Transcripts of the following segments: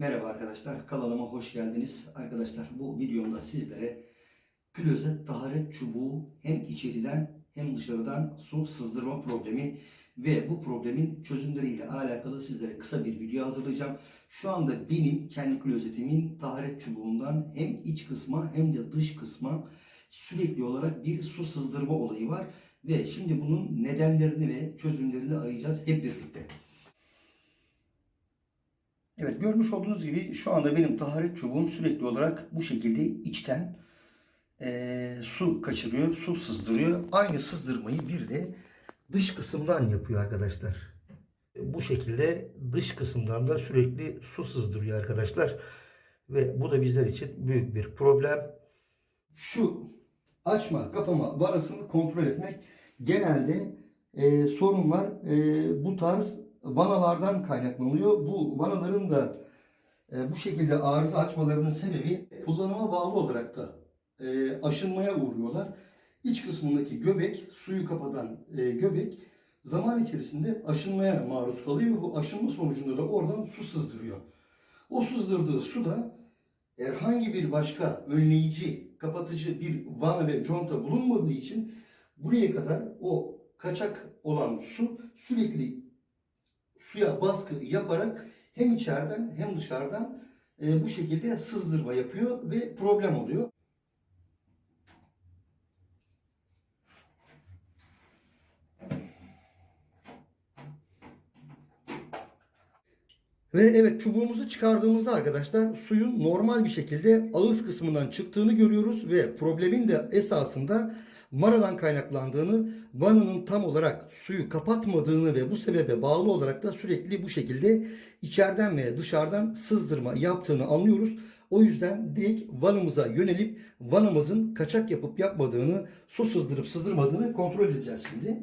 Merhaba arkadaşlar, kanalıma hoş geldiniz. Arkadaşlar bu videomda sizlere klozet taharet çubuğu hem içeriden hem dışarıdan su sızdırma problemi ve bu problemin çözümleriyle alakalı sizlere kısa bir video hazırlayacağım. Şu anda benim kendi klozetimin taharet çubuğundan hem iç kısma hem de dış kısma sürekli olarak bir su sızdırma olayı var. Ve şimdi bunun nedenlerini ve çözümlerini arayacağız hep birlikte. Evet görmüş olduğunuz gibi şu anda benim taharet çubuğum sürekli olarak bu şekilde içten eee, su kaçırıyor, su sızdırıyor. Aynı sızdırmayı bir de dış kısımdan yapıyor arkadaşlar. Bu şekilde dış kısımdan da sürekli su sızdırıyor arkadaşlar. Ve bu da bizler için büyük bir problem. Şu açma kapama vanasını kontrol etmek genelde eee, sorunlar eee, bu tarz vanalardan kaynaklanıyor. Bu vanaların da e, bu şekilde arıza açmalarının sebebi kullanıma bağlı olarak da e, aşınmaya uğruyorlar. İç kısmındaki göbek, suyu kapatan e, göbek zaman içerisinde aşınmaya maruz kalıyor ve bu aşınma sonucunda da oradan su sızdırıyor. O sızdırdığı su da herhangi bir başka önleyici, kapatıcı bir vana ve conta bulunmadığı için buraya kadar o kaçak olan su sürekli suya baskı yaparak hem içeriden hem dışarıdan e, bu şekilde sızdırma yapıyor ve problem oluyor. Ve evet çubuğumuzu çıkardığımızda arkadaşlar suyun normal bir şekilde ağız kısmından çıktığını görüyoruz ve problemin de esasında maradan kaynaklandığını, vananın tam olarak suyu kapatmadığını ve bu sebebe bağlı olarak da sürekli bu şekilde içeriden ve dışarıdan sızdırma yaptığını anlıyoruz. O yüzden direkt vanamıza yönelip vanamızın kaçak yapıp yapmadığını, su sızdırıp sızdırmadığını kontrol edeceğiz şimdi.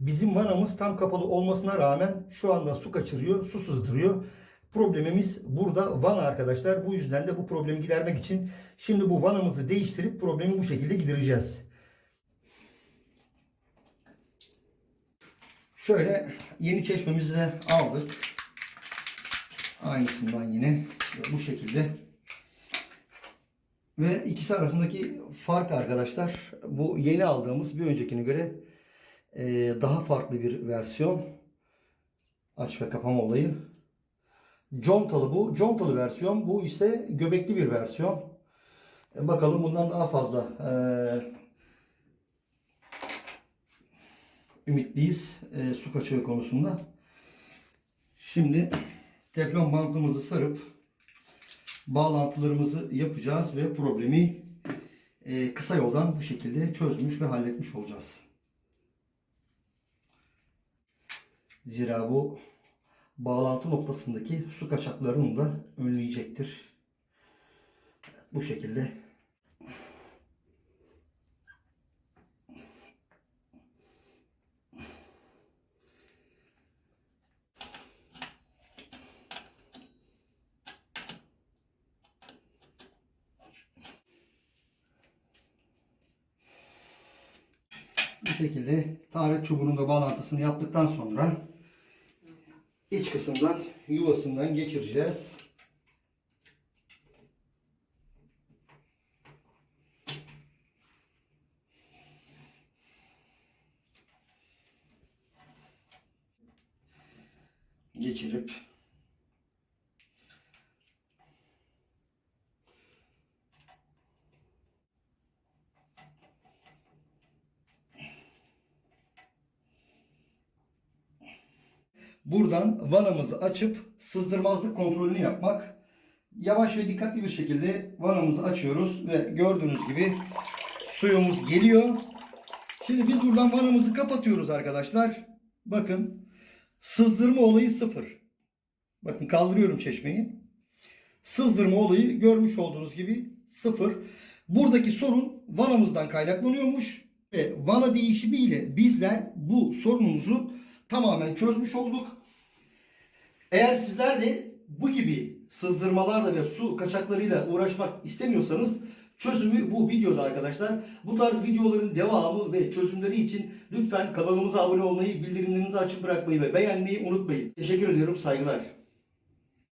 Bizim vanamız tam kapalı olmasına rağmen şu anda su kaçırıyor, su sızdırıyor. Problemimiz burada vana arkadaşlar. Bu yüzden de bu problemi gidermek için şimdi bu vanamızı değiştirip problemi bu şekilde gidereceğiz. Şöyle yeni çeşmemizi de aldık. Aynısından yine bu şekilde. Ve ikisi arasındaki fark arkadaşlar bu yeni aldığımız bir öncekine göre ee, daha farklı bir versiyon. Aç ve kapama olayı. Contalı bu. Contalı versiyon. Bu ise göbekli bir versiyon. E, bakalım bundan daha fazla e, ümitliyiz e, su kaçığı konusunda. Şimdi teflon bantımızı sarıp bağlantılarımızı yapacağız ve problemi e, kısa yoldan bu şekilde çözmüş ve halletmiş olacağız. Zira bu bağlantı noktasındaki su kaçaklarını da önleyecektir. Bu şekilde bu şekilde taharet çubuğunun da bağlantısını yaptıktan sonra iç kısımdan yuvasından geçireceğiz. Geçirip Buradan vanamızı açıp sızdırmazlık kontrolünü yapmak. Yavaş ve dikkatli bir şekilde vanamızı açıyoruz ve gördüğünüz gibi suyumuz geliyor. Şimdi biz buradan vanamızı kapatıyoruz arkadaşlar. Bakın sızdırma olayı sıfır. Bakın kaldırıyorum çeşmeyi. Sızdırma olayı görmüş olduğunuz gibi sıfır. Buradaki sorun vanamızdan kaynaklanıyormuş ve vana değişimiyle bizler bu sorunumuzu tamamen çözmüş olduk. Eğer sizler de bu gibi sızdırmalarla ve su kaçaklarıyla uğraşmak istemiyorsanız Çözümü bu videoda arkadaşlar. Bu tarz videoların devamı ve çözümleri için lütfen kanalımıza abone olmayı, bildirimlerinizi açık bırakmayı ve beğenmeyi unutmayın. Teşekkür ediyorum. Saygılar.